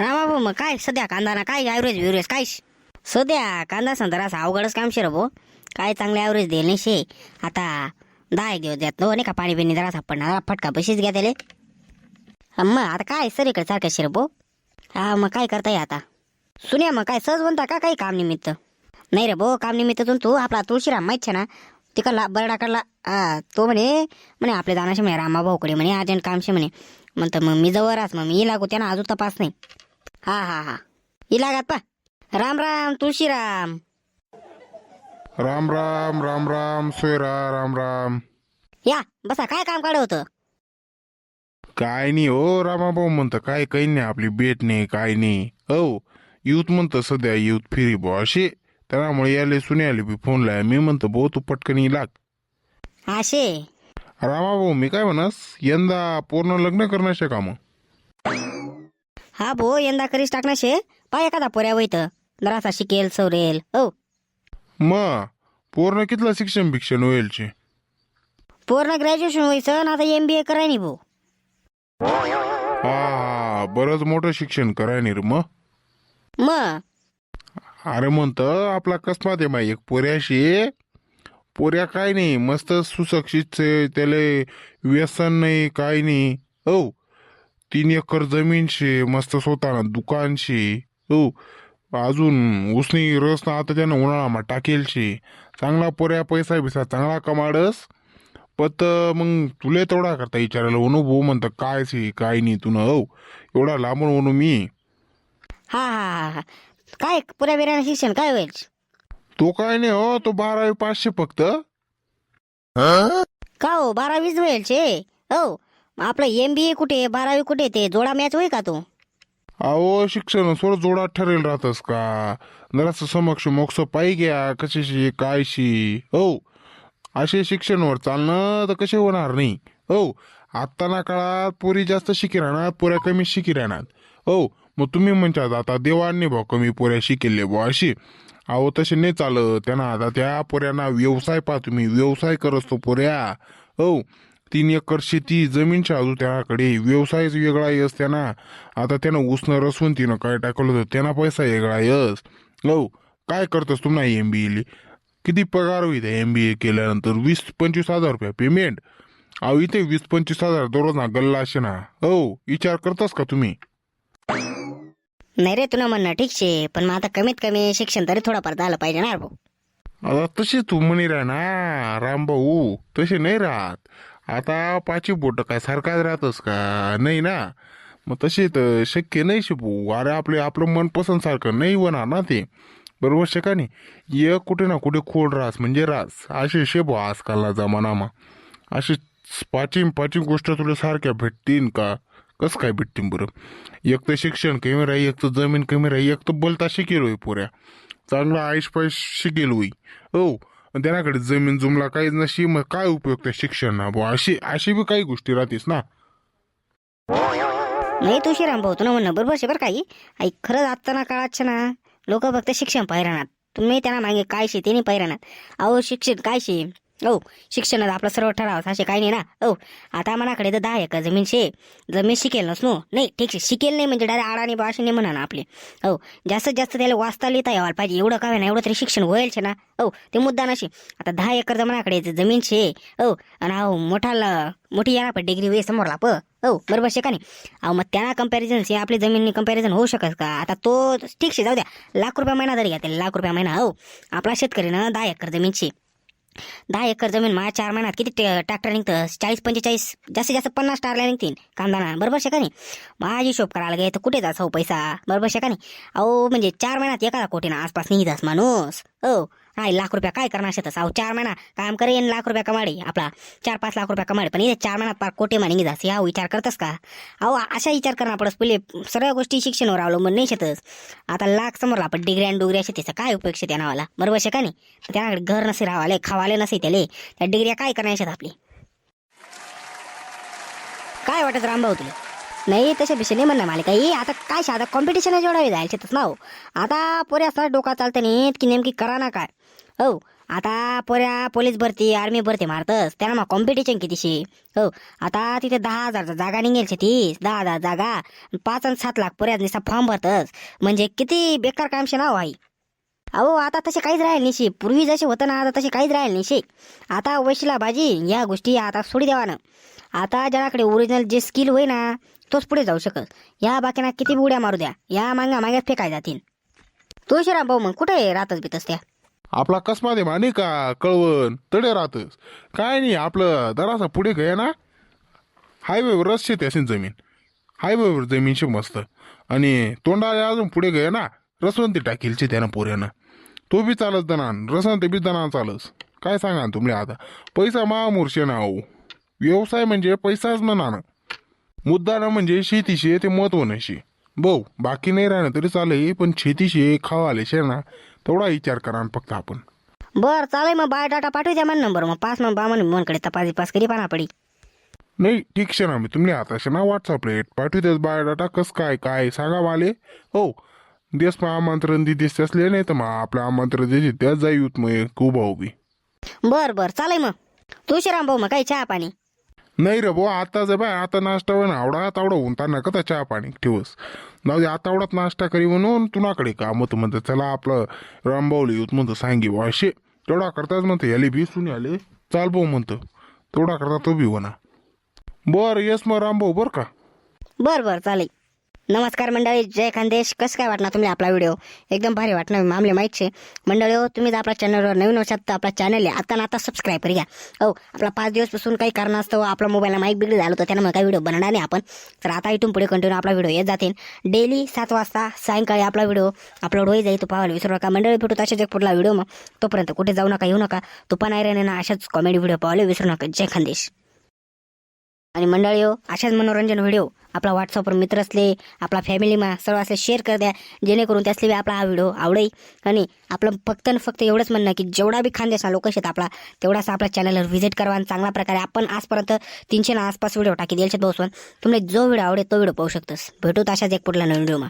रामा भाऊ मग काय सध्या कांदा ना काय ॲव्हरेज बिव्हरेज काय? सध्या कांदा संदरा अवघडच काम शे भाऊ. काय चांगले ॲव्हरेज देईल नाही शे. आता दहा एक दिवस देत नो नाही का पाणी बिणी जरा सापडणार फटका बशीच घ्या त्याले. मग आता काय सरीकडे सारखं शे भाऊ? हा मग काय करताय आता? सुन्या मग काय सहज म्हणता का काही काम निमित्त? नाही रे भाऊ काम निमित्तातून तू आपला तुळशीराम माहीत छे ना? तिकडला बरडाकडला हा तो म्हणे म्हणे आपले दानाशी म्हणे रामा भाऊकडे म्हणे अर्जंट कामशी म्हणे. म्हणतं मग मी जवळच मग मी लागू त्यांना अजून तपास नाही. हा हा हा. ही लागात पा राम राम तुळशीराम राम. राम राम राम सोयरा राम राम. या बसा काय काम काढ होतं? काय नाही हो रामाभाऊ म्हणतं काय काही नाही आपली बेट नाही काय नाही. हो युथ म्हणतं सध्या युथ फिरी बो असे त्यामुळे याले सुन्याले बी फोन लाय मी म्हणतो भाऊ तू पटकन लाग. असे रामाभाऊ मी काय म्हणस यंदा पूर्ण लग्न करण्याचे काम? हा भो यंदा करीस टाकणार शे? पाय एखादा पोऱ्या वैत. जरासा शिकेल सवरेल. हो मग पूर्ण कितलं शिक्षण भिक्षण होईलचे पूर्ण ग्रॅज्युएशन व्हायचं ना आता एम बी ए कराय नाही भाऊ हा बरंच मोठं शिक्षण कराय नाही रे मग मग अरे म्हणतं आपला कसमात आहे माई एक पोऱ्याशी पोऱ्या काय नाही मस्त सुशिक्षित त्याले व्यसन नाही काय नाही हो तीन एकर जमीन शे मस्त स्वतः दुकान शे. हो अजून उसनी रस ना आता त्यानं उन्हाळामा टाकेल शे. चांगला पोऱ्या पैसा बिसा चांगला कमाडस. पत मग तुले तेवढा करता विचारायला अनुभव म्हणतं काय शे काय नाही तुनं हो. एवढा लांबून म्हणू मी. हा हा हा हा. काय पुऱ्या बिऱ्यानं शिक्षण काय होईल? तो काय नाही हो तो बारावी पाचशे फक्त. का हो बारावीच होईल शे? हो. आपलं एम बी ए कुठे बारावी कुठे ते जोडा मॅच होईल का तू? अहो शिक्षण सोड जोडात ठरेल राहतस का? जरासं समक्ष मोक्ष पायी घ्या कशाशी कायशी. हो असे शिक्षणवर चालणं तर कसे होणार नाही. हो आत्ताना काळात पोरी जास्त शिकी राहणार पोऱ्या कमी शिकी राहणार. हो मग तुम्ही म्हणतात आता देवांनी भाऊ कमी पोऱ्या शिकेले भाऊ अशी. अहो तसे नाही चालत. त्यांना आता त्या पोऱ्यांना व्यवसाय पहा तुम्ही. व्यवसाय करत पोऱ्या. हो तीन एकर शेती जमीन शाजू त्याकडे व्यवसायच वेगळा यस त्यांना. आता त्यानं उसनं रसवून तिनं काय टाकलं होतं त्यांना पैसा वेगळा यस हो काय करतोस तुम्हाला एम बी एले किती पगार होईल एम बी ए केल्यानंतर? वीस पंचवीस हजार रुपये पेमेंट अहो इथे वीस पंचवीस हजार दररोज ना गल्ला असे ना हो विचार करतास का तुम्ही? नाही रे तुला म्हणणं ठीक शे पण मग आता कमीत कमी शिक्षण तरी थोडंफार झालं पाहिजे ना भाऊ. आता तसे तू म्हणे राह ना रामभाऊ. तसे नाही राहत. आता पाची बोट काय सारखाच राहतस का? नाही ना? मग तसे तर शक्य नाही शिपू. अरे आपले आपलं मनपसंत सारखं नाही होणार ना ते. बरोबर शका नाही एक कुठे ना कुठे खोड रास म्हणजे रास. असे शेबो आजकालला जमानामा. असे पाचिम पाचिम गोष्ट तुला सारख्या भेटतीन का? कसं काय भेटतीन बरं? एक तर शिक्षण कमी राही एक तर जमीन कमी राही एक तर बोलता शिकेल होई पोऱ्या. चांगला आयुष पायुष शिकेल होई हो आणि त्याच्याकडे जमीन जुमला काहीच नशी मग काय उपयोग त्या शिक्षण बुवा? अशी अशी बी काही गोष्टी राहतेस ना. नाही तू श्रीराम भाऊ तुला म्हणणं बरोबर शे बरं काही आई? खरंच ना काळात ना लोक फक्त शिक्षण पाहिरानात. तुम्ही त्यांना मागे काय शे ते नाही पाहिरानात. अहो शिक्षण काय शे? हो शिक्षणात आपलं सर्व ठराव असे काही नाही ना. हो आता मनाकडे तर दहा एकर जमीन शे. जमीन शिकेल नसनो नाही ठीक शे. शिकेल नाही म्हणजे डायरेक्ट आडाणी भाषा नाही म्हणा ना आपले. हो जास्तीत जास्त त्याला वाचता लिहिता यावायला पाहिजे. एवढं काय ना एवढं तरी शिक्षण होईल छे ना. हो ते मुद्दा नशी आता दहा एकर जमनाकडे जमीन शे. हो आणि हो मोठा ल- मोठी येणार पण डिग्री वे समोरला प हो बरोबर शे का नाही? अहो मग त्यांना कंपॅरिझन से आपली जमीन कंपॅरिझन होऊ शकत का? आता तो ठीक शे. जाऊ द्या. लाख रुपया महिना जरी घ्या त्याला लाख रुपया महिना. हो आपला शेतकरी ना दहा एकर जमीन शे. दहा एकर जमीन मा चार महिन्यात किती ट्रॅक्टर निघतं? चाळीस पंचेचाळीस जास्तीत जास्त पन्नास टारला निघतील. कांदाना. बरोबर शे का नाही? माझी हिशोब करायला गे तर कुठे जास हो पैसा? बरोबर शे का नाही? अहो म्हणजे चार महिन्यात एखादा कोटीना आसपास निघतास माणूस. हो. नाही लाख रुपया काय करणार शेतस अहो चार महिना काम करेन लाख रुपया कमाडी. आपला चार पाच लाख रुपया कमाडी. पण इथे चार महिन्यात पार कोटे मा निघतास या विचार करतस का? अहो अशा विचार करणार पडस पहिले. सर्व गोष्टी शिक्षणावर अवलंबून नाही शेतस. आता लाख समोरला आपण डिग्री आणि डोगऱ्या शेतीचा काय उपयोग शेत नावाला? बरोबर शे का नाही? तर त्याकडे घर नसे राहावाले खावाले नसे त्याले. त्या डिग्र्या काय करणार शेत आपली? काय वाटत रामभाऊ तुला? नाही तशा विषय नाही म्हणणार मला काही आता काय शे, आता कॉम्पिटिशन जेवढा जायला शेतच ना हो आता पोरे असं डोका चालतं नाही की नेमकी करा ना काय? हो. आता पोऱ्या पोलीस भरती आर्मी भरती मारतस. त्याला मग कॉम्पिटिशन कितीशी? हो. आता तिथे दहा हजारचा जागा निघेल तीस दहा हजार जागा. पाच आणि सात लाख पोऱ्या निसा फॉर्म भरतस. म्हणजे किती बेकार कामशे नाव हो आई? अहो आता तसे काहीच राहील निशी पूर्वी जसे होतं ना आता तसे काहीच राहील निशी आता वैशिला भाजी या गोष्टी आता सोडी द्यावानं आता ज्याकडे ओरिजिनल जे स्किल होय ना तोच पुढे जाऊ शकत या बाकीना किती उड्या मारू द्या. या मांगा माग्यात फेकाय जातील. तुळशीराम भाऊ मग कुठे राहतच बितस त्या? आपला कसमध्ये माने का? कळवण. तडे राहतस. काय नाही आपलं दरासा पुढे गया ना. हायवेवर रस्ते त्याsin जमीन. हायवेवर जमीन शे मस्त. आणि तोंडाला अजून पुढे गया ना. रसवंती टाकीलची त्यानं पोऱ्यानं. तो बी चालस दनान रसवंती बी दनान चालस. काय सांगा तुम्ही आता? पैसा महामूर्षे ना हो व्यवसाय म्हणजे पैसाच म्हणा ना म्हणजे शेतीशी ते महत्त्व नशी भाऊ बाकी नाही राहणं तरी चालेल पण शेतीशी खावाले शे ना. तेवढा विचार करा फक्त आपण. बर चालेल मग. बायोडाटा पाठवू द्या मन नंबर. मग पास मग बा म्हणून मनकडे तपास पास करी पाना पडी. नाही ठीक शे ना मी तुम्ही आता शे ना व्हॉट्सअप रेट पाठवू देस बायोडाटा. कस काय काय सांगा माले हो. देश मग आमंत्रण दिदेस असले नाही तर मग आपलं आमंत्रण देते त्याच जाई मग खूप भाऊ बी बर बर. चालेल मग. तुळशीराम भाऊ मग. काही चहा पाणी. नाही रे भाऊ आता जर बाय आता नाश्ता होईना आवडा तावडा होऊन ताना का चहा पाणी ठेवस. जाऊ दे आता आवडत नाश्ता करी म्हणून तुनाकडे का मग म्हणतं चला आपलं रामबावली युत म्हणतं सांगी बा असे तेवढा करताच म्हणतं याले बी सुनी आले चाल भाऊ म्हणतं तेवढा करता तो बी म्हणा बर येस मग रामभाऊ बर का? बर बर चालेल. नमस्कार मंडळी जय खानदेश. कसं काय वाटणार तुम्ही आपला व्हिडिओ? एकदम भारी वाटणार मामले माहीत छे मंडळी हो तुम्ही जर आपल्या चॅनलवर नवीन असाल तर आपला चॅनल आहे आता ना आता सबस्क्राईब करी. घ्या हो आपला पाच दिवसपासून काही कारण असतं आपला मोबाईलला माईक बिगडी झालं होतं त्यानं काही व्हिडिओ बनणार नाही आपण. तर आता इथून पुढे कंटिन्यू आपला व्हिडिओ येत जातील डेली सात वाजता सायंकाळी आपला व्हिडिओ अपलोड होई जाईल तो पाहायला विसरू नका. मंडळी भेटू तशाच एक पुढला व्हिडिओ मग. तोपर्यंत कुठे जाऊ नका येऊ नका. तुपा नाही आहे ना अशाच कॉमेडी व्हिडिओ पाहायला विसरू नका. जय खानदेश. आणि मंडळी हो अशाच मनोरंजन व्हिडिओ आपला व्हॉट्सअपवर मित्र असले आपला फॅमिलीमा सर्व असले शेअर कर द्या जेणेकरून त्यासले बी आपला हा व्हिडिओ आवडेल. आणि आपलं फक्त आणि फक्त एवढंच म्हणणं की जेवढा बी खानदेशा लोक आहेत आपला तेवढाच आपल्या चॅनलवर व्हिजिट करा आणि चांगल्या प्रकारे आपण आजपर्यंत तीनशे ना आसपास व्हिडिओ टाकी द्यायचे बसून तुम्हाला जो व्हिडिओ आवडेल तो व्हिडिओ पाहू शकतोस. भेटू अशाच एक पुढला नवीन व्हिडिओमा